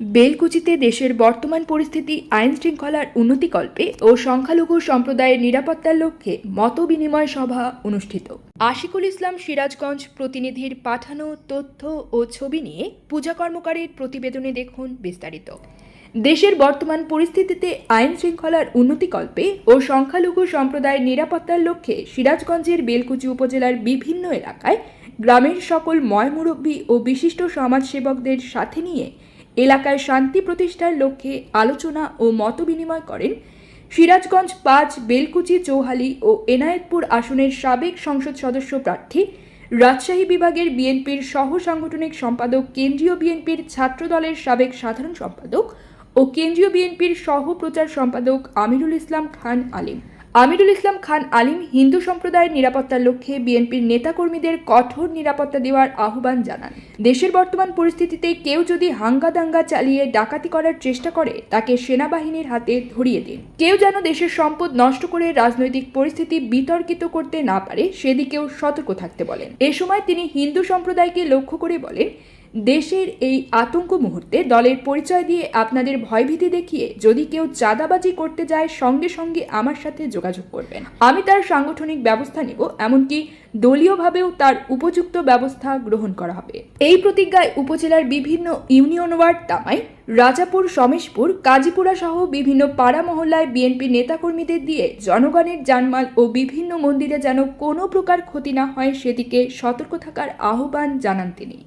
বেলকুচিতে দেশের বর্তমান পরিস্থিতি আইন শৃঙ্খলার উন্নতিকল্পে ও সংখ্যালঘু সম্প্রদায়ের নিরাপত্তার লক্ষ্যে মত বিনিময় সভা অনুষ্ঠিত। আশিকুল ইসলাম সিরাজগঞ্জ প্রতিনিধির পাঠানো তথ্য ও ছবি নিয়ে পূজা কর্মকারের প্রতিবেদনে দেখুন বিস্তারিত। দেশের বর্তমান পরিস্থিতিতে আইন শৃঙ্খলার উন্নতিকল্পে ও সংখ্যালঘু সম্প্রদায়ের নিরাপত্তার লক্ষ্যে সিরাজগঞ্জের বেলকুচি উপজেলার বিভিন্ন এলাকায় গ্রামের সকল ময়মুরব্বী ও বিশিষ্ট সমাজসেবকদের সাথে নিয়ে এলাকায় শান্তি প্রতিষ্ঠার লক্ষ্যে আলোচনা ও মতবিনিময় করেন সিরাজগঞ্জ পাঁচ, বেলকুচি, চৌহালি ও এনায়েতপুর আসনের সাবেক সংসদ সদস্য প্রার্থী, রাজশাহী বিভাগের বিএনপির সহ সাংগঠনিক সম্পাদক, কেন্দ্রীয় বিএনপির ছাত্রদলের সাবেক সাধারণ সম্পাদক ও কেন্দ্রীয় বিএনপির সহ প্রচার সম্পাদক আমিরুল ইসলাম খান আলিম। আমিরুল ইসলাম খান আলিম হিন্দু সম্প্রদায়ের নিরাপত্তার লক্ষ্যে বিএনপির নেতাকর্মীদের কঠোর নিরাপত্তা দেওয়ার আহ্বান জানান। দেশের বর্তমান পরিস্থিতিতে কেউ যদি হাঙ্গা দাঙ্গা চালিয়ে ডাকাতি করার চেষ্টা করে, তাকে সেনাবাহিনীর হাতে ধরিয়ে দিন। কেউ যেন দেশের সম্পদ নষ্ট করে রাজনৈতিক পরিস্থিতি বিতর্কিত করতে না পারে, সেদিকেও সতর্ক থাকতে বলেন। এ সময় তিনি হিন্দু সম্প্রদায়কে লক্ষ্য করে বলেন দেশের এই আতঙ্ক মুহূর্তে দলের পরিচয় দিয়ে আপনাদের ভয়ভীতি দেখিয়ে যদি কেউ চাঁদাবাজি করতে যায়, সঙ্গে সঙ্গে আমার সাথে যোগাযোগ করবেন। আমি তার সাংগঠনিক ব্যবস্থা নেব, এমনকি দলীয়ভাবেও তার উপযুক্ত ব্যবস্থা গ্রহণ করা হবে। এই প্রতিজ্ঞায় উপজেলার বিভিন্ন ইউনিয়ন ওয়ার্ড তামাই, রাজাপুর, সমেশপুর, কাজীপুরা সহ বিভিন্ন পাড়া মহল্লায় বিএনপি নেতাকর্মীদের দিয়ে জনগণের জানমাল ও বিভিন্ন মন্দিরে যেন কোনো প্রকার ক্ষতি না হয়, সেদিকে সতর্ক থাকার আহ্বান জানান তিনি।